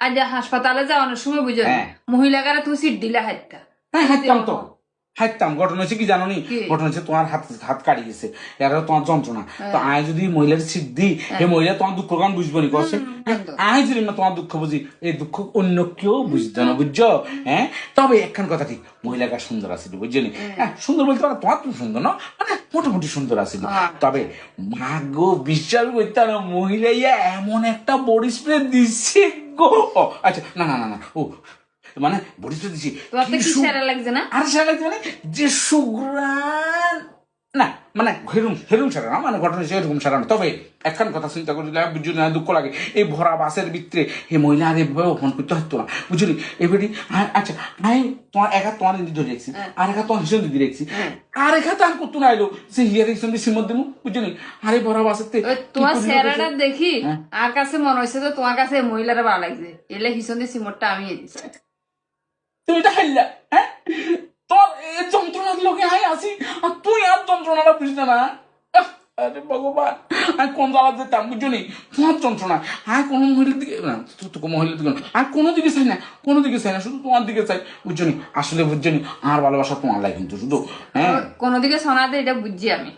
আজ হাসপাতালে যাওয়ানোর সময় বুঝো হ্যাঁ। তুমি সিট দিলে হ্যাঁ তো। ঘটনা হচ্ছে কি জানো নি ঘটনা হচ্ছে তোমার হাত হাত কাটি গেছে এরা তোমার যন্ত্রণা। তো হ্যাঁ। আয় যদি মহিলার সিট দিই হে মহিলা তোমার দুঃখ কারণ বুঝব নি? একদম। আয় যদি না তোমার দুঃখ বুঝি এই দুঃখ অন্য কেউ বুঝতো না বুঝছ? হ্যাঁ? তবে একখান কথা ঠিক মহিলাটা সুন্দর আছিল বুঝছ নি? হ্যাঁ। সুন্দর বলতে পারো তোমার তুমি সুন্দর না মানে মোটামুটি সুন্দর আছিল হ্যাঁ। তবে ভাগ্য বিশ্বাস করতে না মহিলা এমন একটা বডি স্প্রে দিচ্ছে। ও আচ্ছা না না না না ও মানে বলিস স্প্রে দিচ্ছি। তোমার তো কি সেরা লাগছে না? আর সেটা লাগছে মানে যে সুগ্রান না মানে হেরুম হেরুম সারা না মানে ঘটনা হচ্ছে এরকম সারা না তবে একখান কথা চিন্তা করি বুঝলি না দুঃখ লাগে। এই ভরা বাসের ভিতরে এই মহিলা আর এভাবে ফোন করতে হতো না। বুঝলি? এবারে আচ্ছা আমি তোমার এক তোমার দিদি ধরে রেখেছি। আর এক তোমার হিসেবে দিদি রেখেছি। আর একা হাত আর করতো না এলো? সে হিয়ার রেখেছেন সিমত দিমু বুঝলি? আরে ভরা বাসের তে তোমার চেহারাটা দেখি হ্যাঁ। আর কাছে মনে হয়েছে তো তোমার কাছে মহিলারা ভালো লাগছে। এলে হিসন দিয়ে সিমরটা আমি তুমি এটা হাইলা হ্যাঁ তোর এই যন্ত্রণার লোকে হাই আসি আর তুই আর যন্ত্রণাটা বুঝতে না আরে ভগবান তোমার যন্ত্রণা। আর কোনো মহিলার দিকে না তোকে মহিলার দিকে আর কোনো দিকে চাই না, কোনো দিকে চাই না, শুধু তোমার দিকে চাই বুঝছ নি আসলে বুঝছ নি আর ভালোবাসা তোমার লাগে শুধু হ্যাঁ? কোনো দিকে শোনাতে এটা বুঝছি আমি।